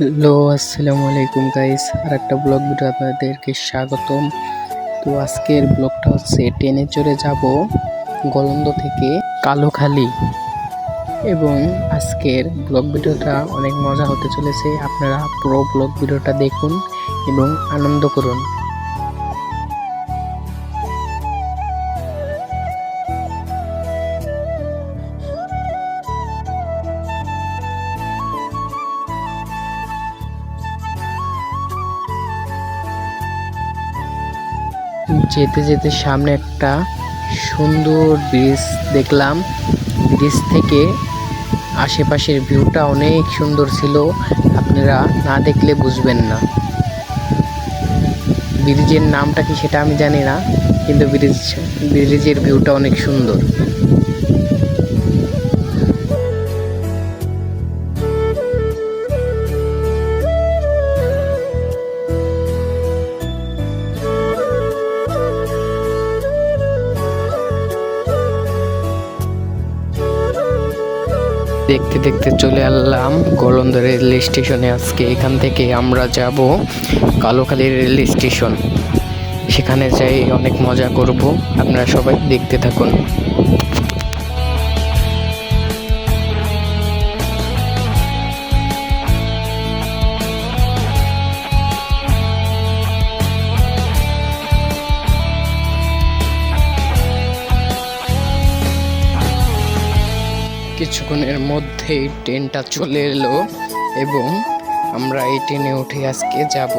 Hello, আসসালামু আলাইকুম guys আর একটা ব্লগ ভিডিও আপনাদেরকে স্বাগতম। তো আজকের ব্লগটা হচ্ছে, ট্রেনে চড়ে যাব গলন্দ থেকে কালোখালি। এবং আজকের ব্লগ ভিডিওটা অনেক মজা হতে চলেছে। আপনারা পুরো ব্লগ ভিডিওটা দেখুন এবং আনন্দ করুন। যেতে যেতে সামনে একটা সুন্দর ব্রিজ দেখলাম। ব্রিজ থেকে আশেপাশের ভিউটা অনেক সুন্দর ছিল। আপনারা না দেখলে বুঝবেন না। ব্রিজের নামটা কি সেটা আমি জানি না, কিন্তু ব্রিজ, ব্রিজের ভিউটা অনেক সুন্দর। দেখতে দেখতে চলে আসলাম গোলন্দ রেল স্টেশনে। আজকে এখান থেকে আমরা যাব কালোখালী রেল স্টেশন। সেখানে যাই, অনেক মজা করব। আপনারা সবাই দেখতে থাকুন। কিছুক্ষণের মধ্যেই ট্রেনটা চলে এলো এবং আমরা এই ট্রেনে উঠে আজকে যাব।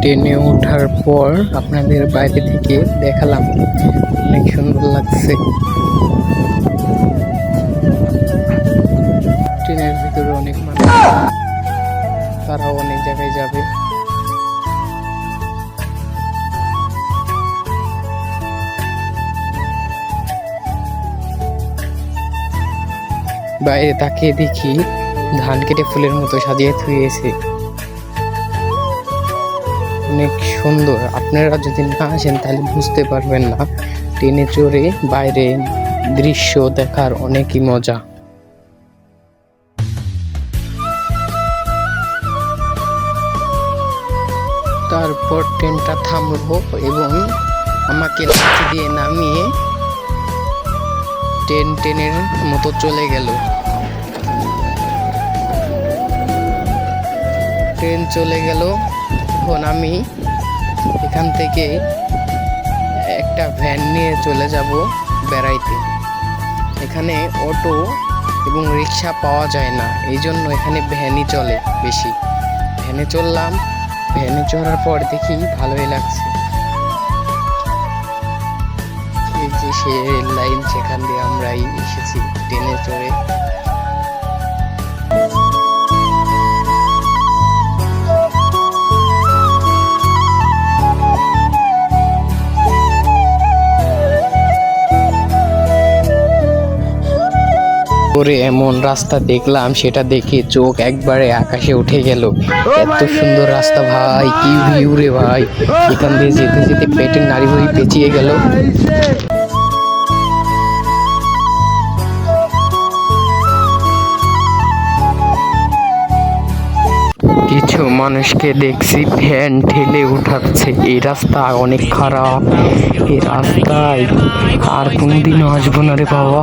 ট্রেনে ওঠার পর আপনাদের বাইরে থেকে দেখালাম। অনেক লাগছে। ট্রেনের ভিতরে অনেক মানুষ, তারাও অনেক জায়গায় যাবে। বাইরে তাকিয়ে দেখি ধান কেটে ফুলের মতো সাজিয়ে থুয়েছে। অনেক সুন্দর। আপনারা যদি না আসেন তাহলে বুঝতে পারবেন না। ট্রেনে চড়ে বাইরে দৃশ্য দেখার অনেকই মজা। তারপর ট্রেনটা থামলো এবং আমাকে লাঠি দিয়ে নামিয়ে ট্রেন ট্রেনের মতো চলে গেল। ট্রেন চলে গেল। এখন আমি এখান থেকে একটা ভ্যান নিয়ে চলে যাব বেড়াইতে। এখানে অটো এবং রিক্সা পাওয়া যায় না, এই জন্য এখানে ভ্যানই চলে বেশি। ভ্যানে চললাম ভ্যানে চড়ার পর দেখি ভালোই লাগছে। যে সে রেল লাইন সেখান দিয়ে আমরাই এসেছি ট্রেনে চড়ে। করে এমন রাস্তা দেখলাম সেটা দেখে চোখ একবারে আকাশে উঠে গেল। এত সুন্দর রাস্তা ভাই কি ভিউ রে ভাই। এখান দিয়ে যেতে যেতে পেটের নাড়ি ভুড়ি পেঁচিয়ে গেল। কিছু মানুষকে দেখছি ভ্যান ঠেলে উঠাচ্ছে। এই রাস্তা অনেক খারাপ। এই রাস্তায় আর কোনদিনও আসব না রে বাবা।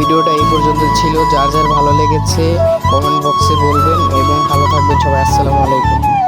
ভিডিওটা এই পর্যন্ত ছিল। যার যার ভালো লেগেছে কমেন্ট বক্সে বলবেন এবং ভালো থাকবেন সবাই। আসসালামু আলাইকুম।